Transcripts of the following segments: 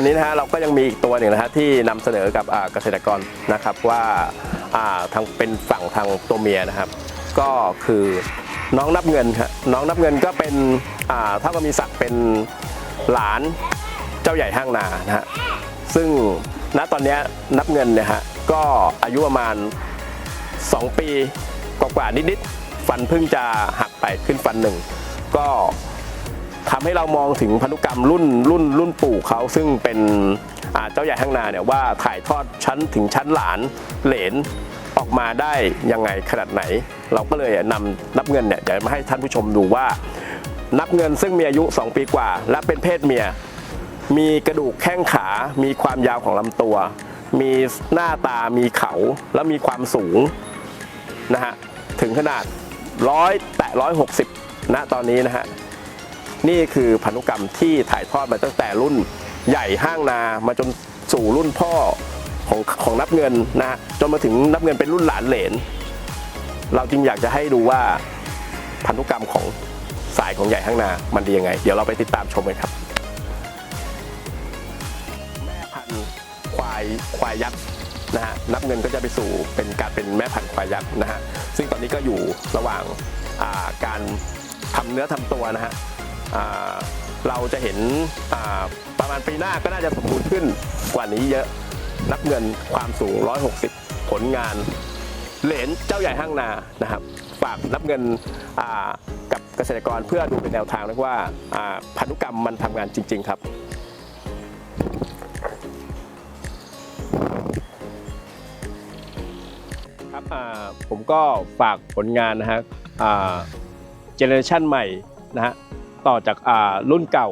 ันนี้นะฮะเราก็ยังมีอีกตัวหนึ่งนะฮะที่นำเสนอกับเกษตรกรนะครับว่าทางเป็นฝั่งทางตัวเมียนะครับ ก็คือน้องนับเงินครับน้องนับเงินก็เป็นอ่าถ้ามีศักดิ์เป็นหลานเจ้าใหญ่ห้างนานะฮะซึ่งณตอนนี้นับเงินเนี่ยฮะก็อายุประมาณ 2 ปีกว่าๆนิดๆฟันเพิ่งจะหักไปขึ้นฟันหนึ่งก็ ทำให้เรามองถึงพันธุกรรมรุ่นรุ่นรุ่นปู่เขาซึ่งเป็นเจ้าใหญ่ข้างนาเนี่ยว่าถ่ายทอดชั้นถึงชั้นหลานเหลนออกมาได้ยังไงขนาดไหน เราก็เลยนำนับเงินเนี่ยเดี๋ยวมาให้ท่านผู้ชมดูว่า นับเงินซึ่งมีอายุ 2 ปีกว่า และเป็นเพศเมีย มีกระดูกแข้งขา มีความยาวของลำตัว มีหน้าตามีเขาและมีความสูงนะฮะถึงขนาดร้อยแตะร้อยหกสิบณตอนนี้นะฮะ นี่คือพันธุกรรมที่ถ่ายทอดมาตั้งแต่รุ่นใหญ่ห้างนามาจนสู่รุ่นพ่อของของนับเงินนะจนมาถึงนับเงินเป็นรุ่นหลานเหลน เราจึงอยากจะให้ดูว่าพันธุกรรมของสายของใหญ่ห้างนามันดียังไง เดี๋ยวเราไปติดตามชมกันครับแม่พันธุ์ควายควายยักษ์นะฮะนับเงินก็จะไปสู่เป็นการเป็นแม่พันธุ์ควายยักษ์นะฮะซึ่งตอนนี้ก็อยู่ระหว่างาการทำเนื้อทำตัวนะฮะ เราจะเห็นประมาณปีหน้าก็น่าจะสมบูรณ์ขึ้นกว่านี้เยอะนับเงินความสูง 160 ผลงาน เหรนเจ้าใหญ่ห้างนานะครับฝากนับเงินกับเกษตรกรเพื่อดูเป็นแนวทางนะว่าพันธุกรรมมันทำงานจริง ๆ ครับครับผมก็ฝากผลงานนะฮะเจเนอเรชันใหม่นะฮะ ต่อจากรุ่นเก่า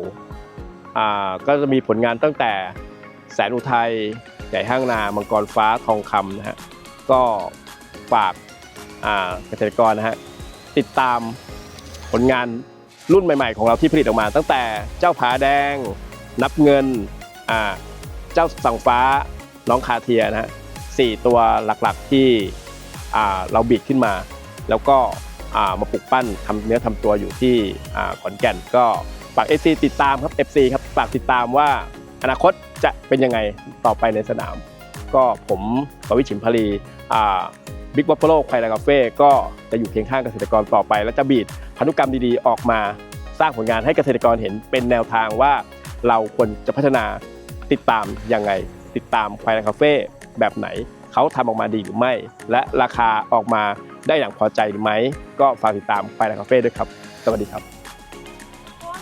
ก็จะมีผลงานตั้งแต่แสนอุทัยใหญ่ห้างนามังกรฟ้าทองคำนะฮะก็ฝากาเกษตรกรนะฮะติดตามผลงานรุ่นใหม่ๆ ของเราที่ผลิตออกมา ตั้งแต่เจ้าผาแดง นับเงินเจ้าสังฟ้าน้องคาเทียนะฮะสี่ตัวหลักๆที่เราบีดขึ้นมา แล้วก็ มาปลูกปั้นทำเนื้อทำตัวอยู่ที่ขอนแก่น ก็ฝาก FC ติดตามครับ FC ครับฝากติดตามว่าอนาคตจะเป็นยังไงต่อไปในสนาม ก็ผมปวิชิมพลีบิ๊กวัฟเฟโลควากาเฟ่ก็จะอยู่เคียงข้างเกษตรกรต่อไป และจะบีดพันธุกรรมดีๆ ออกมาสร้างผลงานให้เกษตรกรเห็นเป็นแนวทางว่าเราควรจะพัฒนาติดตามยังไง ติดตามไควายคาเฟ่แบบไหน เขาทำออกมาดีหรือไม่ และราคาออกมา ได้อย่างพอใจหรือไม่ก็ฝากติดตามควายคาเฟ่ด้วยครับ สวัสดีครับ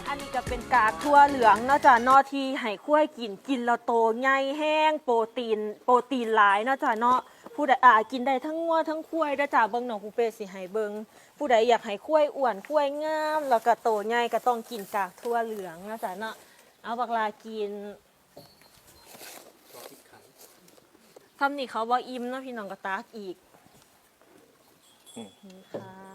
อันนี้ก็เป็นกากทั่วเหลืองนาะจ้ะเนอที่ให้คุ้ยกินกินแล้วโตใหญ่แห้งโปรตีน โปรตีนหลายนาะจ้ะเนาะผู้ใดอ่ากินได้ทั้งงัวทั้งคุ้ยเด้จ้ะเบิ่งน้องคูเป้สิให้เบิ่งผู้ใดอยากให้คุ้ยอ้วนคุ้ยงาม แล้วก็โตใหญ่ก็ต้องกินกากทั่วเหลืองนาะจ้ะเนาะเอาบักลากินทำนี่เขาบ่อิ่มเนาะพี่น้องก็ตากอีก นี่ค่ะ